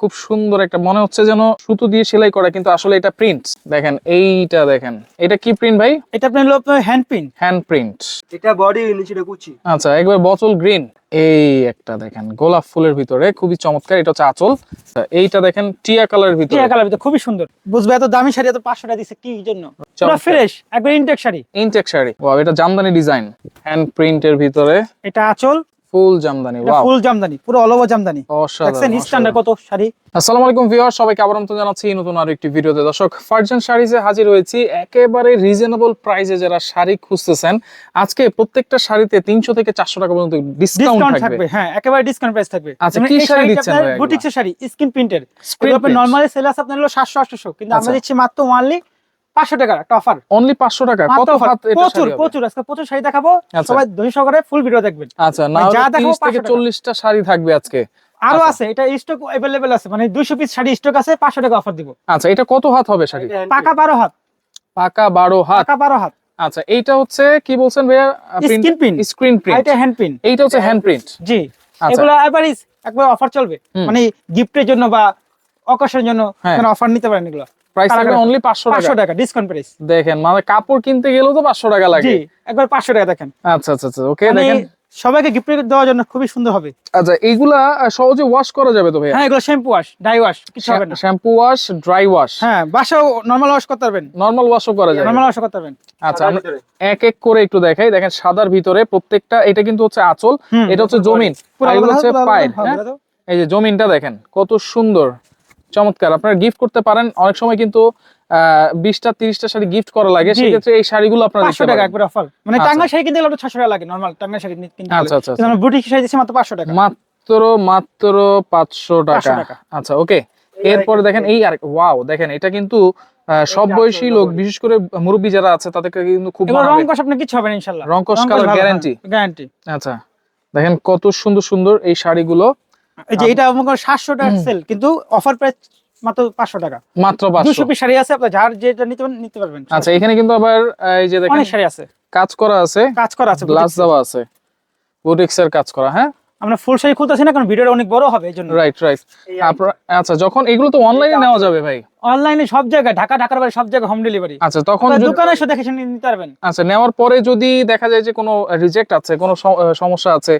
খুব সুন্দর একটা মনে হচ্ছে যেন সুতো দিয়ে সেলাই করা কিন্তু আসলে এটা প্রিন্ট দেখেন এইটা দেখেন। এটা কি প্রিন্ট ভাই? এটা আপনার হলো আপনার হ্যান্ড পিন হ্যান্ড প্রিন্ট এটা বডি নিচেটা কুচি। আচ্ছা একবার বটল গ্রিন এই একটা দেখেন গোলাপ ফুলের ভিতরে খুবই চমৎকার এটা হচ্ছে আঁচল। আচ্ছা, এইটা দেখেন টিয়া কালারের ভিতরে। টিয়া কালার ভিতরে খুবই সুন্দর। বুঝবে এত দামি শাড়ি এত পাঁচশো টাকা দিচ্ছে কি জন্য? পুরো ফ্রেশ একবার intake sari. Intake sari. Wow এটা জামদানি ডিজাইন হ্যান্ড প্রিন্টের ভিতরে। এটা আঁচল full Jamdani wow. Full Jamdani পুরো অল ওভার জামদানি। দেখছেন স্ট্যান্ডার্ড কত শাড়ি? আসসালামু আলাইকুম ভিউয়ার সবাইকে আবার আমন্ত্রণ জানাচ্ছি নতুন আরও একটি ভিডিওতে। দর্শক ফার্জন শাড়িজে হাজির হয়েছি একেবারে রিজনেবল প্রাইসে যারা শাড়ি খুঁজতেছেন আজকে প্রত্যেকটা শাড়িতে তিনশো থেকে চারশো টাকা পর্যন্ত ডিসকাউন্ট থাকবে। হ্যাঁ একেবারে ডিসকাউন্ট প্রাইস থাকবে। আচ্ছা, কি শাড়ি দিচ্ছেন বুটিক্সের শাড়ি এগুলো আপনার print। নরমালি সেল আছে আপনার হলো সাতশো আটশো কিন্তু আমরা আচ্ছা। দিচ্ছি মাত্র ওয়ানলি পাঁচশো টাকার একটা অফার অনলি পাঁচশো টাকা। কত প্রচুর শাড়ি হবে? প্রচুর। আজকে প্রচুর শাড়ি দেখাবো। সবাই ধৈর্য সহকারে ফুল ভিডিও দেখবেন। আচ্ছা না মানে যা দেখাবো থেকে চল্লিশটা শাড়ি থাকবে আজকে। আরও। আছে এটা স্টক অ্যাভেলেবেল আছে। মানে দুইশো পিস শাড়ি স্টক আছে পাঁচশো টাকা অফার দিব। আচ্ছা এটা কত হাত হবে শাড়ি? পাকা বারো হাত। পাকা বারো হাত। পাকা বারো হাত। আচ্ছা এইটা হচ্ছে কি বলছেন ভাইয়া। স্ক্রিন প্রিন্ট এটা হ্যান্ড প্রিন্ট এইটা হচ্ছে হ্যান্ড প্রিন্ট জি। আচ্ছা। এগুলো এবারই একবার অফার চলবে। মানে গিফটের জন্য বা অকেশনের জন্য হ্যাঁ। অফার নিতে পারেন এগুলো। প্রাইস থাকবে অনলি পাঁচশো পাঁচশো টাকা। টাকা ডিসকাউন্ট প্রাইস দেখেন মানে কাপড় কিনতে গেলেও তো পাঁচশো টাকা লাগে। জি একবার পাঁচশো টাকা দেখেন। আচ্ছা আচ্ছা আচ্ছা ওকে মানে দেখেন। সবাইকে গিফট দেওয়ার জন্য খুবই সুন্দর হবে। আচ্ছা এইগুলা সহজে ওয়াশ করা যাবে তো ভাইয়া? হ্যাঁ এগুলো শ্যাম্পু ওয়াশ ডাই ওয়াশ কিছু হবে না। শ্যাম্পু ওয়াশ ড্রাই ওয়াশ হ্যাঁ বাসাও নর্মাল ওয়াশ করতে পারবেন। নরমাল ওয়াশও করা যাবে। নর্মাল ওয়াশ করতে পারবেন। আচ্ছা এক এক করে একটু দেখাই। দেখেন সাদার ভিতরে প্রত্যেকটা এটা কিন্তু হচ্ছে আঁচল। এটা হচ্ছে জমিন। পুরো হচ্ছে পায়ের হ্যাঁ? এই যে জমিনটা দেখেন কত সুন্দর। চমৎকার। আপনারা গিফট করতে পারেন। অনেক সময় কিন্তু বিশটা তিরিশটা শাড়ি গিফট করা লাগে। সেক্ষেত্রে এই শাড়িগুলো আপনারা পাঁচশো টাকা পারেন। একবার অফার মানে আচ্ছা। টাঙ্গা শাড়ি কিনতে গেলে ছশো টাকা লাগে। নর্মাল টাঙ্গা শাড়ি কিনতে আচ্ছা, আচ্ছা, বুটিক শাড়ি দিচ্ছি মাত্র পাঁচশো টাকা। মাত্র মাত্র পাঁচশো টাকা। আচ্ছা ওকে। এরপরে দেখেন এই আর ওয়াও দেখেন এটা কিন্তু আহ, সব বয়সী লোক বিশেষ করে মুরব্বী যারা আছে তাদেরকে কিন্তু খুব রং। কষ আপনার কিছু হবে না ইনশাল্লাহ। রং কষ colour guarantee? গ্যারান্টি আচ্ছা দেখেন কত সুন্দর সুন্দর এই শাড়িগুলো। যে এটা আমার সাতশো টাকা সেল কিন্তু অফার প্রাইস মাত্র পাঁচশো টাকা। মাত্র দুশো পিস শাড়ি আছে আপনার যার যেটা নিতে পারেন নিতে পারবেন। আচ্ছা এখানে কিন্তু আবার এই যে দেখেন শাড়ি আছে। কাজ করা আছে কাজ করা আছে গ্লাস। দেওয়া আছে। বুটিক্স এর কাজ করা হ্যাঁ? আমরা ফুল শাড়ি খুলতেছি না কারণ ভিডিওটা অনেক বড় হবে এই জন্য। রাইট রাইট আচ্ছা যখন এগুলো তো অনলাইনে নেওয়া যাবে ভাই। অনলাইনে সব জায়গায় ঢাকা ঢাকার বাইরে সব জায়গায় হোম ডেলিভারি আচ্ছা তখন দোকানে এসে দেখে নিতে পারবেন। আচ্ছা নেওয়ার পরে যদি দেখা যায় যে কোনো রিজেক্ট আছে কোনো সমস্যা আছে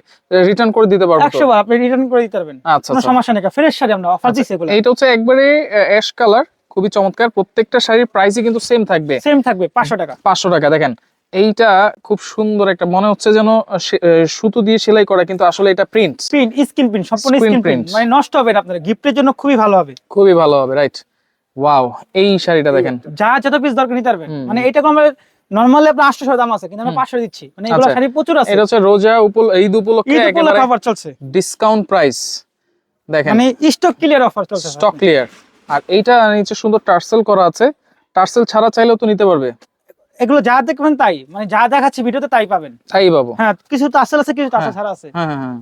রিটার্ন করে দিতে পারব তো? একশো আপনি রিটার্ন করে দিতে পারবেন। আচ্ছা কোনো আচ্ছা। সমস্যা নেই ফ্রেশ শাড়ি আমরা অফার দিচ্ছি এগুলো। এইটা হচ্ছে একবারে অ্যাশ কালার খুবই চমৎকার। প্রত্যেকটা শাড়ির প্রাইসই কিন্তু সেম থাকবে। সেম থাকবে পাঁচশো টাকা। পাঁচশো টাকা দেখেন। এইটা খুব সুন্দর একটা মনে হচ্ছে যেন সুতো দিয়ে সেলাই করা কিন্তু আসলে এটা প্রিন্ট প্রিন্ট স্ক্রিন প্রিন্ট সম্পূর্ণ স্ক্রিন প্রিন্ট মানে নষ্ট হবে না আপনার গিফটের জন্য খুবই ভালো হবে। খুবই ভালো হবে রাইট ওয়াও এই শাড়িটা দেখেন। যা যত পিস দরকার নিতে পারবেন। মানে এটা আমরা নর্মালি আপনার আটশো দাম আছে কিন্তু আমরা পাঁচশো দিচ্ছি। মানে এগুলো আচ্ছা। শাড়ি প্রচুর আছে। এটা হচ্ছে রোজা উপল ঈদ উপলক্ষে ঈদ একেবারে উপলক্ষে অফার চলছে। ডিসকাউন্ট প্রাইস দেখেন। মানে স্টক ক্লিয়ার অফার চলছে স্টক ক্লিয়ার আর এইটা নিচে সুন্দর টার্সেল করা আছে। টার্সেল ছাড়া চাইলেও তো নিতে পারবে। এগুলো যা দেখবেন তাই। মানে যা দেখাচ্ছি ভিডিওতে তাই পাবেন। তাই বাবু হ্যাঁ কিছু টাসেল আছে কিছু টাসেল হ্যাঁ। ছাড়া আছে। হ্যাঁ হ্যাঁ হ্যাঁ।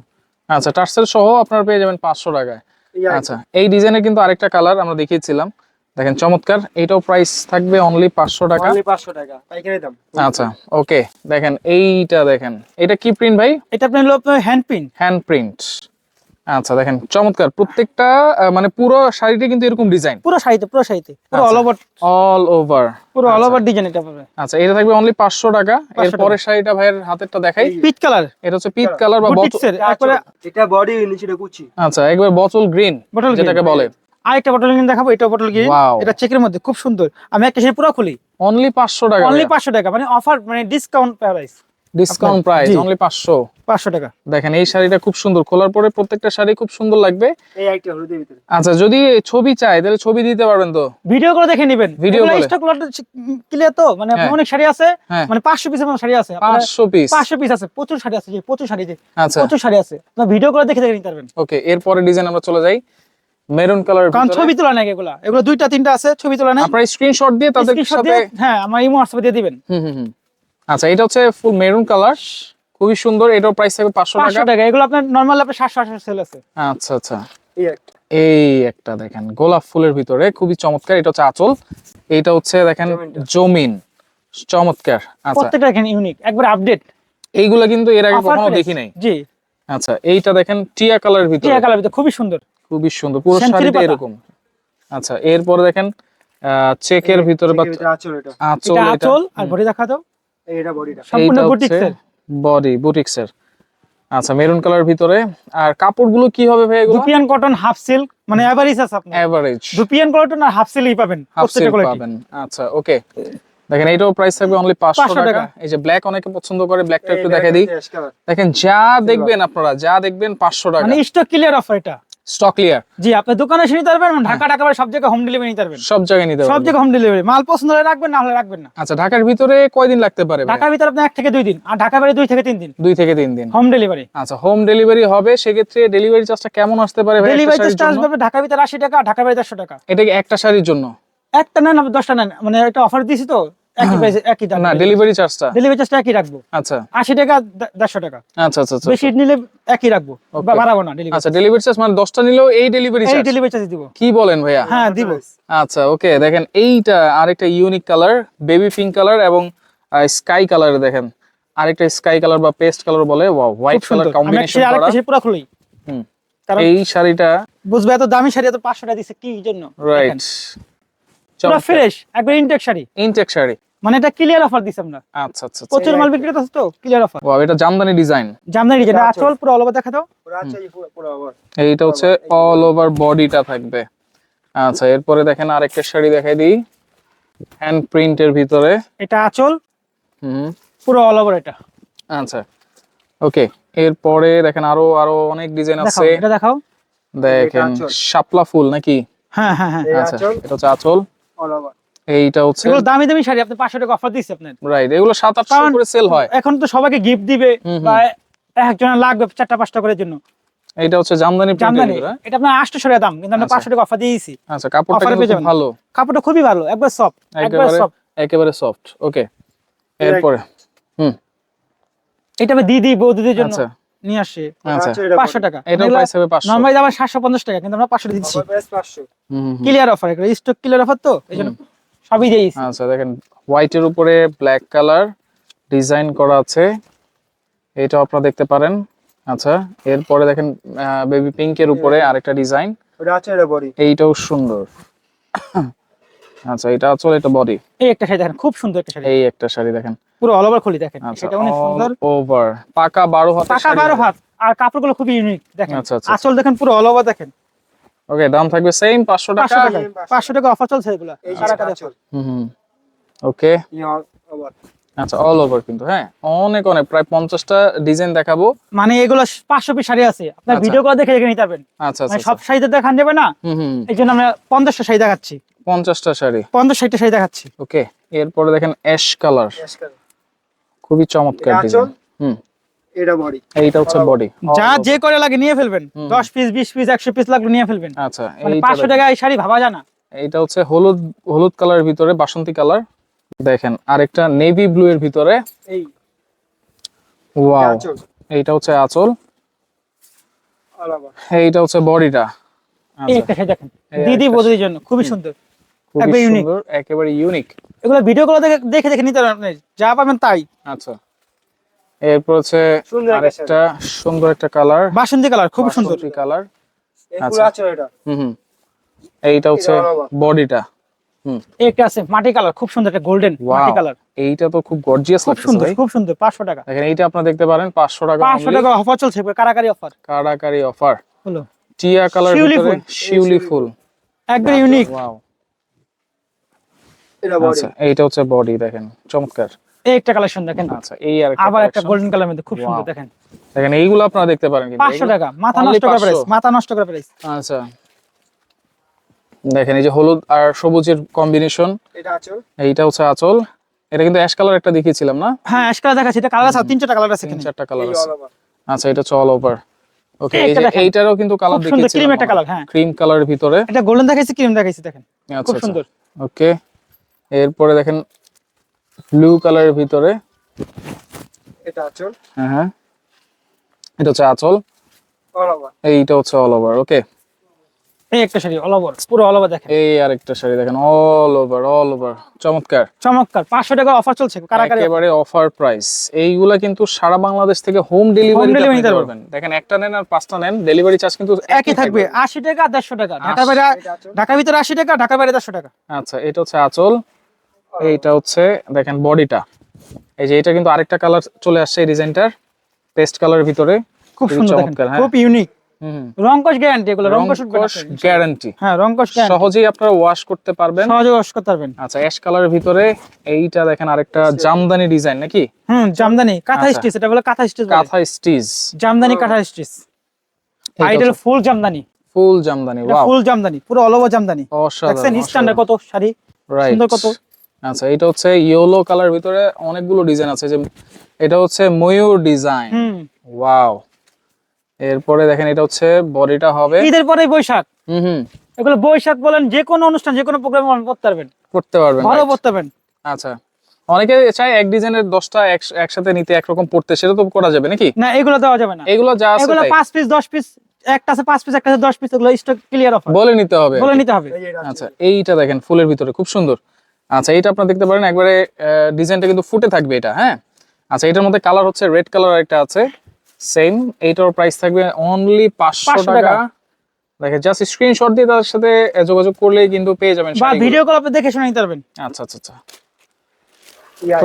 আচ্ছা টার্সেল সহ আপনারা পেয়ে যাবেন পাঁচশো টাকায়। আচ্ছা এই ডিজাইনের কিন্তু আরেকটা কালার আমরা দেখিয়েছিলাম। দেখেন চমৎকার। এটাও প্রাইস থাকবে অনলি পাঁচশো টাকা। পাঁচশো টাকা পাইকারি দাম। আচ্ছা ওকে দেখেন এইটা দেখেন। এটা কি প্রিন্ট ভাই? এটা আপনার হলো আপনার হ্যান্ড প্রিন্ট হ্যান্ড প্রিন্ট আচ্ছা দেখেন চমৎকার। প্রত্যেকটা মানে পুরো শাড়িটা কিন্তু এরকম ডিজাইন। পুরো শাড়িতে পুরো শাড়িতে। পুরো। অল ওভার অল ওভার পুরো অল ওভার ডিজাইন এটা পাবে। আচ্ছা এটা থাকবে অনলি পাঁচশো টাকা। 500 এর পরের শাড়িটা ভাইয়ের হাতেরটা দেখাই। পিচ কালার এটা হচ্ছে পিট কালার বা বটল বুটিক্সের একবারে এটা বডি নিচেটা কুচি। আচ্ছা একবার বটল গ্রিন green। যেটাকে বলে। আরেকটা বটল গ্রিন দেখাবো এটা বটল গ্রিন এটা চেকের মধ্যে খুব সুন্দর। আমি একটা শাড়ি পুরো খুলি। অনলি পাঁচশো টাকা অনলি পাঁচশো টাকা মানে অফার মানে discount price discount price. Only পাঁচশো। পাঁচশো টাকা। দেখেন এই শাড়িটা খুব সুন্দর। খোলার পরে প্রত্যেকটা শাড়ি খুব সুন্দর লাগবে। এই একটা হলুদের ভিতরে। আচ্ছা যদি ছবি চাই তাহলে ছবি দিতে পারবেন তো? ভিডিও করে দেখে নেবেন। ভিডিও করে। স্টক লট ক্লিয়ার তো? মানে আপনার হ্যাঁ। অনেক শাড়ি আছে হ্যাঁ। মানে পাঁচশো পিসের মতো শাড়ি আছে। পাঁচশো পিস পাঁচশো পিস আছে। প্রচুর শাড়ি আছে যে প্রচুর শাড়ি আছে আচ্ছা। প্রচুর শাড়ি আছে। আপনার ভিডিও করে দেখে দেখে নিতে পারবেন। ওকে এরপরে ডিজাইন আমরা চলে যাই। মেরুন কালার কারণ ছবি তোলা নাই এগুলা। এগুলো দুইটা তিনটা আছে ছবি তোলা নাই। আপনার স্ক্রিনশট দিয়ে তাদের সাথে হ্যাঁ আমার ইমো হোয়াটসঅ্যাপে দিয়ে দিবেন। হুম হুম হুম। আচ্ছা এটা হচ্ছে ফুল মেরুন কালার খুবই সুন্দর এটার প্রাইস থাকবে পাঁচশো টাকা। টাকা এগুলো আপনার নর্মাল আপনার সাতশো আটশো সেল আছে। আচ্ছা আচ্ছা। এই একটা। এই একটা দেখেন গোলাপ ফুলের ভিতরে খুবই চমৎকার এটা হচ্ছে আঁচল। এইটা হচ্ছে দেখেন জমিন চমৎকার। আচ্ছা। প্রত্যেকটা এখানে ইউনিক একবার আপডেট এইগুলা কিন্তু এর আগে কখনো দেখি নাই জি। আচ্ছা এইটা দেখেন টিয়া কালারের ভিতরে। টিয়া কালার ভিতরে খুবই সুন্দর। খুবই সুন্দর পুরো শাড়িটা এরকম। আচ্ছা এরপরে দেখেন চেকের ভিতরে বা আচল এটা। আঁচল এটা এটা। আর বডি দেখা দাও এটা বডিটা সম্পূর্ণ এইটা বডি বুটিক্সের? আচ্ছা মেরুন কালার ভিতরে। আর কাপড়গুলো কি হবে ভাই এগুলো? দুপিয়ান কটন হাফ সিল্ক মানে এভারেজ আছে আপনার। এভারেজ দুপিয়ান কটন আর হাফ সিল্কই পাবেন হাফ সিল্ক পাবেন। আচ্ছা ওকে দেখেন এইটাও প্রাইস থাকবে অনলি 500 500 টাকা। টাকা। এই যে ব্ল্যাক অনেকে পছন্দ করে ব্ল্যাকটা একটু দেখাই দিই। দেখেন যা দেখবেন আপনারা যা দেখবেন 500 টাকা। মানে স্টক ক্লিয়ার অফার এটা। Stock clear. জি আপনি দোকানে এসে নিতে পারবেন ঢাকা ঢাকা সব জায়গায় হোম ডেলিভারি নিতে পারবেন। সব জায়গায় নিতে সব পারবেন। জায়গায় হোম ডেলিভারি মাল পছন্দ হলে রাখবেন না হলে রাখবেন না। আচ্ছা ঢাকার ভিতরে কয়দিন লাগতে পারে ঢাকার ভিতরে আপনি এক থেকে দুই দিন আর ঢাকা বাইরে দুই থেকে তিন দিন। দুই থেকে তিন দিন। হোম ডেলিভারি আচ্ছা হোম ডেলিভারি হবে সেক্ষেত্রে ডেলিভারি চার্জটা কেমন আসতে পারে ডেলিভারি শাড়ির চার্জ আসবে ঢাকার ভিতরে আশি টাকা ঢাকা বাইরে দেড়শো টাকা। এটা কি একটা শাড়ির জন্য? একটা নেন দশটা নেন মানে একটা অফার দিয়েছি তো একই প্রাইস একই দাম না ডেলিভারি চার্জটা ডেলিভারি চার্জটা একই রাখব। আচ্ছা। আশি টাকা দে- দেড়শো টাকা। আচ্ছা আচ্ছা আচ্ছা। বেশি নিলে একই রাখব বাড়াবো না ডেলিভারি আচ্ছা ডেলিভারি চার্জ মানে দশটা নিলেও এই ডেলিভারি এই চার্জ ডেলিভারি চার্জ দিব। কি বলেন ভাইয়া? হ্যাঁ দিব। আচ্ছা ওকে দেখেন এইটা আরেকটা unique colour baby pink colour এবং স্কাই কালার দেখেন। আরেকটা স্কাই কালার বা পেস্ট কালার বলে হোয়াইট কালার কম্বিনেশন করা। আরেকটা পুরো খুলি। হুম। কারণ এই শাড়িটা বুঝবে এত দামি শাড়ি এত পাঁচশো টাকা দিচ্ছে কি জন্য? রাইট পুরো ফ্রেশ একবার ইনটেক শাড়ি। ইনটেক শাড়ি। মানে এটা ক্লিয়ার অফার দিছে আমরা। আচ্ছা আচ্ছা আচ্ছা। প্রচুর মাল বিক্রি করতেছে তো ক্লিয়ার অফার Wow, এটা জামদানি ডিজাইন জামদানি ডিজাইন আচল পুরো অলবা দেখা দাও পুরো এইটা হচ্ছে অল ওভার বডিটা থাকবে। আচ্ছা এরপরে দেখেন আরেকটা শাড়ি দেখাই দিই। হ্যান্ড প্রিন্টের ভিতরে। এটা আচল হুম। পুরো অল ওভার এটা। আচ্ছা ওকে এরপরে দেখেন আরও আরও অনেক ডিজাইন আছে। এটা দেখাও। দেখেন আঁচল। শাপলা ফুল নাকি? হ্যাঁ হ্যাঁ হ্যাঁ। আচ্ছা এটা হচ্ছে আচল অল ওভার এইটা হচ্ছে এগুলো দামি দামি শাড়ি আপনি পাঁচশো টাকা অফার দিচ্ছে আপনার। রাইট এগুলো সাত আটশো কারণ- করে সেল হয়। এখন তো সবাইকে গিফট দিবে। বা একজনের লাগবে চারটা পাঁচটা করে জন্য। এইটা হচ্ছে জামদানি জামদানি। এটা আপনার টাকা দাম কিন্তু আমরা আচ্ছা। পাঁচশো টাকা অফার দিয়েছি। আচ্ছা কাপড়টা খুব ভালো। কাপড়টা খুবই ভালো একবার সফট একবার সফট একেবারে সফট ওকে এরপরে হুম। এটা আমি দিদি বৌদিদের জন্য। আচ্ছা। নিয়ে আসে। আচ্ছা। পাঁচশো টাকা। এটাও প্রাইস হবে পাঁচশো। নর্মালি আমার সাতশো পঞ্চাশ টাকা কিন্তু আমরা পাঁচশো দিচ্ছি। 500। ক্লিয়ার অফার এগুলো স্টক ক্লিয়ার অফার তো? এই জন্য সবই দিয়েছি আচ্ছা দেখেন হোয়াইটের উপরে ব্ল্যাক কালার ডিজাইন করা আছে। এটাও আপনারা দেখতে পারেন। আচ্ছা এরপরে দেখেন বেবি পিঙ্কের উপরে আরেকটা ডিজাইন ওটা আছে এটা বডি এইটাও সুন্দর। আচ্ছা এটা আসলে এটা বডি এই একটা শাড়ি দেখেন খুব সুন্দর একটা শাড়ি। এই একটা শাড়ি দেখেন। পুরো অল ওভার খুলি দেখেন। আচ্ছা সেটা অনেক সুন্দর। ওভার পাকা বারো হাত পাকা বারো হাত। আর কাপড়গুলো খুবই ইউনিক দেখেন। আচ্ছা, আচ্ছা। আসল দেখেন পুরো অল ওভার দেখেন। ওকে দাম থাকবে সেম পাঁচশো টাকা। পাঁচশো টাকা। অফার চলছে এগুলো। হুম ওকে আচ্ছা অল ওভার কিন্তু হ্যাঁ? অনেক অনেক প্রায় পঞ্চাশটা ডিজাইন দেখাবো। মানে এগুলো পাঁচশো পিস শাড়ি আছে। আপনার আচ্ছা। ভিডিও করে দেখে দেখে নিতে পারবেন। আচ্ছা মানে আচ্ছা। সব শাড়িতে দেখান যাবে না? হুম এই জন্য আমরা পঞ্চাশটা শাড়ি দেখাচ্ছি। পঞ্চাশটা শাড়ি। পঞ্চাশ ষাটটা শাড়ি দেখাচ্ছি। ওকে এরপরে দেখেন অ্যাশ কালার Yes, কারণ। খুবই চমৎকার ডিজাইন হুম। এটা বডি এইটা হচ্ছে বডি যা যে করে লাগে নিয়ে ফেলবেন। দশ পিস বিশ পিস একশো পিস লাগলে নিয়ে ফেলবেন। আচ্ছা মানে এইটা পাঁচশো দেখেন। টাকা এই শাড়ি ভাবা যায় না। এইটা হচ্ছে হলুদ হলুদ কালারের ভিতরে বাসন্তী কালার দেখেন আরেকটা নেভি ব্লু এর ভিতরে। এই। ওয়াও এইটা হচ্ছে আঁচল। এইটা হচ্ছে বডিটা এই আচ্ছা। দেখেন। দিদি জন্য খুবই সুন্দর। খুবই একবার unique। সুন্দর একেবারে ইউনিক এগুলো ভিডিও গুলো দেখে দেখে দেখে নিতে আপনি। যা পাবেন তাই। আচ্ছা। এরপর হচ্ছে আরেকটা সুন্দর একটা কালার বাসন্তী কালার খুব সুন্দর। কালার আচ্ছা। পুরো আঁচল এটা। হুম হুম। এইটা হচ্ছে। বডিটা। একটা আছে মাটি কালার খুব সুন্দর একটা গোল্ডেন মাটি কালার এইটা তো খুব গর্জিয়াস খুব সুন্দর খুব সুন্দর পাঁচশো টাকা। দেখেন এইটা আপনারা দেখতে পারেন পাঁচশো টাকা পাঁচশো টাকা অফার চলছে কারাকারি অফার কারাকারি অফার হলো। টিয়া কালার শিউলি ভিতরে ফুল। শিউলি ফুল। একবার ইউনিক ওয়াও এটা বডি আচ্ছা এইটা হচ্ছে বডি দেখেন চমৎকার। এই একটা কালেকশন দেখেন। আচ্ছা এই আর আবার একটা গোল্ডেন কালার মধ্যে খুব সুন্দর দেখেন। দেখেন এইগুলো আপনারা দেখতে পারেন কিন্তু। টাকা মাথা নষ্ট করা প্রাইস মাথা নষ্ট করা প্রাইস আচ্ছা। দেখেন এই যে হলুদ আর সবুজের কম্বিনেশন এটা আঁচল? এইটা হচ্ছে আঁচল। এটা কিন্তু অ্যাশ কালার একটা দেখিয়েছিলাম না? হ্যাঁ অ্যাশ কালার দেখাচ্ছি। এটা কালার আছে তিন চারটা কালার আছে তিন চারটা কালার আছে। আচ্ছা এটা হচ্ছে অল ওভার ওকে এই যে দেখেন। এইটারও কিন্তু কালার দেখিয়েছিলাম ক্রিম একটা কালার হ্যাঁ। ক্রিম কালারের ভিতরে। এটা গোল্ডেন দেখাইছি ক্রিম দেখাইছি দেখেন। আচ্ছা খুব আচ্ছা সুন্দর। ওকে এরপরে দেখেন ব্লু কালারের ভিতরে। এটা আঁচল? হ্যাঁ হ্যাঁ। এটা হচ্ছে আঁচল। অল ওভার এইটা হচ্ছে অল ওভার ওকে এই একটা শাড়ি অল ওভার পুরো অল ওভার দেখেন। এই আরেকটা শাড়ি দেখেন অল ওভার অল ওভার চমৎকার। চমৎকার পাঁচশো টাকা অফার চলছে কারাকারি একেবারে অফার প্রাইস এইগুলা কিন্তু সারা বাংলাদেশ থেকে হোম ডেলিভারি নিতে পারবেন। দেখেন একটা নেন আর পাঁচটা নেন ডেলিভারি চার্জ কিন্তু একই থাকবে আশি টাকা আর দেড়শো টাকা। ঢাকার বাইরে ঢাকার ভিতরে আশি টাকা ঢাকার বাইরে দেড়শো টাকা। আচ্ছা এটা হচ্ছে আঁচল। এইটা হচ্ছে দেখেন বডিটা। এই যে এটা কিন্তু আরেকটা কালার চলে আসছে এই ডিজাইনটার পেস্ট কালারের ভিতরে। খুব সুন্দর দেখেন হ্যাঁ। খুব ইউনিক রংকশ গ্যারান্টি এগুলো রংকশ গ্যারান্টি হ্যাঁ রংকশ গ্যারান্টি সহজেই আপনারা ওয়াশ করতে পারবেন। সহজে ওয়াশ করতে পারবেন। আচ্ছা অ্যাশ কালারের ভিতরে এইটা দেখেন আরেকটা জামদানি ডিজাইন নাকি? হুম জামদানি। কাঁথা আচ্ছা। স্টিচ এটা বলে কাঁথা stitch kantha stitch Jamdani kantha stitch idol full Jamdani. Full Jamdani wow full Jamdani পুরো অল ওভার জামদানি। অসাধারণ স্ট্যান্ডার্ড কত শাড়ি? সুন্দর কত? আচ্ছা এটা হচ্ছে ইয়েলো কালার ভিতরে অনেকগুলো ডিজাইন আছে যে এটা হচ্ছে ময়ূর ডিজাইন হুম। ওয়াও এরপরে দেখেন এটা হচ্ছে বডিটা হবে ঈদের পরে বৈশাখ। হুম হুম। এগুলো বৈশাখ বলেন যে কোনো অনুষ্ঠান যে কোনো প্রোগ্রামে পড়তে পারবেন। করতে পারবেন ভালো? পড়তে পারবেন। আচ্ছা। অনেকে চায় এক ডিজাইনের দশটা এক- একসাথে নিতে একরকম পড়তে সেটা তো করা যাবে নাকি? না এগুলো দেওয়া যাবে না। এগুলো যা আছে এগুলো তাই। পাঁচ পিস দশ পিস একটা আছে পাঁচ পিস একটা আছে দশ পিস এগুলো স্টক ক্লিয়ার অফার বলে নিতে হবে। বলে নিতে হবে। আচ্ছা এইটা দেখেন ফুলের ভিতরে খুব সুন্দর। আচ্ছা এটা আপনারা দেখতে পারেন একবারে ডিজাইনটা কিন্তু ফুটে থাকবে এটা হ্যাঁ? আচ্ছা এটার মধ্যে কালার হচ্ছে রেড কালার একটা আছে সেম এইটার প্রাইস থাকবে অনলি পাঁচশো 500 টাকা। টাকা। দেখেন জাস্ট স্ক্রিনশট দিয়ে তার সাথে যোগাযোগ করলেই কিন্তু পেয়ে যাবেন বা ভিডিও কল আপনি দেখে শুনে নিতে পারবেন। আচ্ছা আচ্ছা আচ্ছা।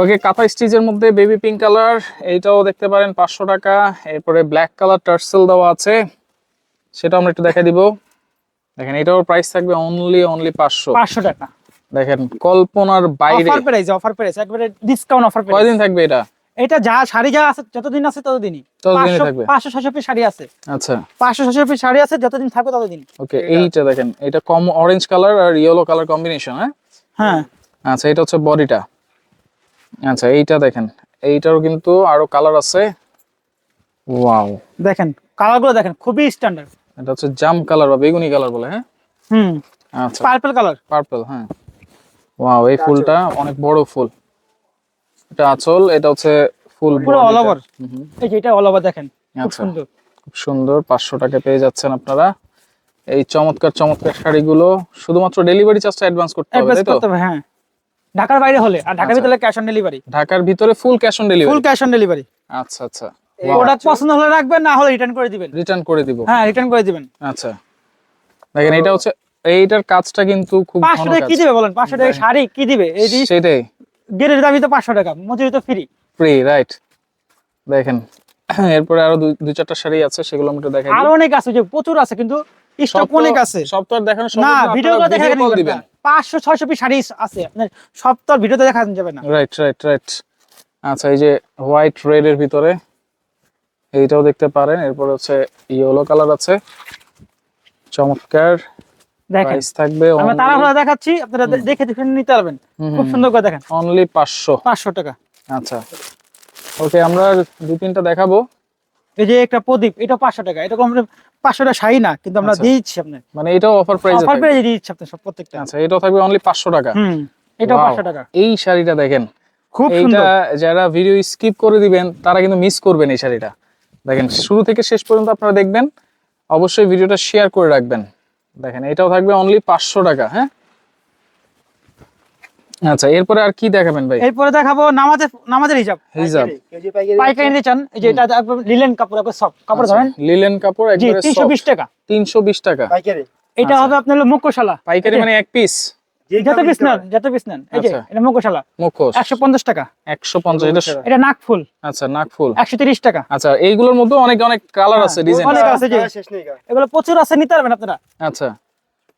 ওকে কাঁথা স্টিচের মধ্যে বেবি পিঙ্ক কালার এইটাও দেখতে পারেন পাঁচশো টাকা। এরপরে ব্ল্যাক কালার টার্সেল দেওয়া আছে সেটা আমরা একটু দেখা দিব। দেখেন এটাও প্রাইস থাকবে অনলি অনলি পাঁচশো। পাঁচশো টাকা। দেখেন কল্পনার বাইরে। অফার প্রাইস অফার প্রাইস একবারে ডিসকাউন্ট অফার প্রাইস কয়দিন থাকবে এটা? এটা যা শাড়ি যা আছে যতদিন আছে ততদিনই। পাঁচশো ছশো পিস শাড়ি আছে। আচ্ছা। পাঁচশো ছশো পিস শাড়ি আছে যতদিন থাকবে ততদিন ওকে এইটা দেখেন এটা কম অরেঞ্জ কালার আর ইয়েলো কালার কম্বিনেশন হ্যাঁ? হ্যাঁ। আচ্ছা এটা হচ্ছে বডিটা আচ্ছা এইটা দেখেন এইটারও কিন্তু আরও কালার আছে। ওয়াও দেখেন কালারগুলো দেখেন খুবই স্ট্যান্ডার্ড এটা হচ্ছে জাম কালার বা বেগুনি কালার বলে হ্যাঁ? হুম। আচ্ছা। পার্পল কালার পার্পল হ্যাঁ। ওয়াও এই ফুলটা অনেক বড় ফুল। এটা আঁচল এটা হচ্ছে ফুল পুরো। হুম হুম, এই যে এটা অল ওভার দেখেন খুব আচ্ছা। সুন্দর। খুব সুন্দর পাঁচশো টাকা পেয়ে যাচ্ছেন আপনারা। এই চমৎকার চমৎকার শাড়িগুলো শুধুমাত্র ডেলিভারি চার্জটা অ্যাডভান্স করতে হবে তাই তো? করতে হবে হ্যাঁ। ঢাকার বাইরে হলে আর ঢাকার আচ্ছা। ভিতরে ক্যাশ অন ডেলিভারি ঢাকার ভিতরে full cash on full cash on delivery আচ্ছা আচ্ছা। প্রোডাক্ট পছন্দ হলে রাখবেন না হলে রিটার্ন করে দিবেন। রিটার্ন করে দিব। হ্যাঁ রিটার্ন করে দিবেন। আচ্ছা। দেখেন এটা হচ্ছে এইটার কাজটা কিন্তু খুব পাঁচশো ঘন টাকা কি দিবে বলেন? পাঁচশো টাকা শাড়ি কি দিবে? এই সেটাই। গেটের দাবি তো পাঁচশো টাকা মজুরি তো ফ্রি ফ্রি রাইট দেখেন এরপরে আরও দুই চারটা শাড়ি আছে সেগুলো আমি একটু দেখাই আরও অনেক আছে যে প্রচুর আছে কিন্তু স্টক অনেক আছে। আর দেখানো না ভিডিও করে দেখা দিবেন। পাঁচশো ছয়শো পিস শাড়ি আছে আপনার সব ভিডিওতে দেখা যাবে না। রাইট রাইট রাইট আচ্ছা এই যে হোয়াইট রেড এর ভিতরে এইটাও দেখতে পারেন। এরপর হচ্ছে ইয়েলো কালার আছে। চমৎকার। দেখেন। থাকবে আমরা তাড়াহুড়া দেখাচ্ছি আপনারা দেখে দেখে নিতে পারবেন। খুব সুন্দর করে দেখেন। অনলি পাঁচশো। পাঁচশো টাকা। আচ্ছা। ওকে আমরা দু তিনটা দেখাবো। এই যে একটা প্রদীপ এটা পাঁচশো টাকা। এটা আমরা পাঁচশো টাকা শাড়ি না কিন্তু আমরা আচ্ছা। দিয়ে দিচ্ছি আপনার মানে এটাও অফার প্রাইসে অফার পেয়ে দিয়ে দিচ্ছি আপনার সব প্রত্যেকটা। আচ্ছা এটাও থাকবে অনলি পাঁচশো টাকা। হুম এটাও Wow, পাঁচশো টাকা। এই শাড়িটা দেখেন। খুব সুন্দর। যারা ভিডিও স্কিপ করে দিবেন তারা কিন্তু মিস করবেন এই শাড়িটা। দেখেন শুরু থেকে শেষ পর্যন্ত আপনারা দেখবেন। অবশ্যই ভিডিওটা শেয়ার করে রাখবেন। দেখেন এটাও থাকবে অনলি পাঁচশো টাকা হ্যাঁ? আচ্ছা এরপরে আর কি দেখাবেন ভাই? এরপরে দেখাবো নামাজের নামাজের হিজাব হিজাব পাইকারি নিতে চান এই যে এটা লিলেন কাপড় একবার সব কাপড় ধরেন। লিলেন কাপড় একবার একবারে তিনশো বিশ টাকা। তিনশো বিশ টাকা। পাইকারি। এটা আচ্ছা। হবে আপনার মুখোশালা মুখ্যশালা পাইকারি মানে এক পিস যত পিস নেন যত পিস নেন। এই যে আচ্ছা। এটা মুখোশ। টাকা। এটা এটা নাকফুল। আচ্ছা নাকফুল। টাকা। আচ্ছা এইগুলোর মধ্যে অনেক অনেক কালার হ্যাঁ, আছে ডিজাইন। অনেক আছে যে। তার শেষ নেই গা। এগুলো প্রচুর আছে নিতে পারবেন আপনারা। আচ্ছা।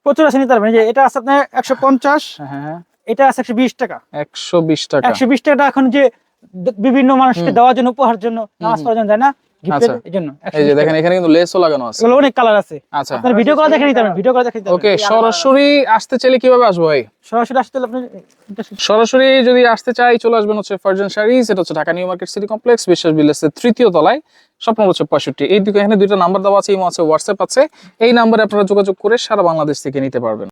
প্রচুর আছে নিতে পারবেন। যে এটা আছে আপনার একশো পঞ্চাশ। এটা আছে একশো বিশ টাকা। একশো বিশ টাকা। একশো বিশ টাকাটা এখন যে বিভিন্ন মানুষকে দেওয়ার জন্য উপহার জন্য নামাজ পড়ার জন্য দেয় না। এই জন্য 120 এই যে দেখেন এখানে কিন্তু লেসও লাগানো আছে। অনেক কালার আছে। আচ্ছা। আপনার ভিডিও করে দেখে নিতে পারবেন ভিডিও করে দেখে নিতে ওকে সরাসরি আসতে চাইলে কীভাবে আসব ভাই? সরাসরি আসতে আপনি সরাসরি যদি আসতে চাই চলে আসবেন হচ্ছে ফার্জন শাড়িজ এটা হচ্ছে Dhaka new market city complex বিশ্বাস তৃতীয় তলায় স্বপ্ন হচ্ছে পঁয়ষট্টি। এই দিকে এখানে দুইটা নাম্বার দেওয়া আছে ইমো আছে হোয়াটসঅ্যাপ আছে। এই নাম্বারে আপনারা যোগাযোগ করে সারা বাংলাদেশ থেকে নিতে পারবেন।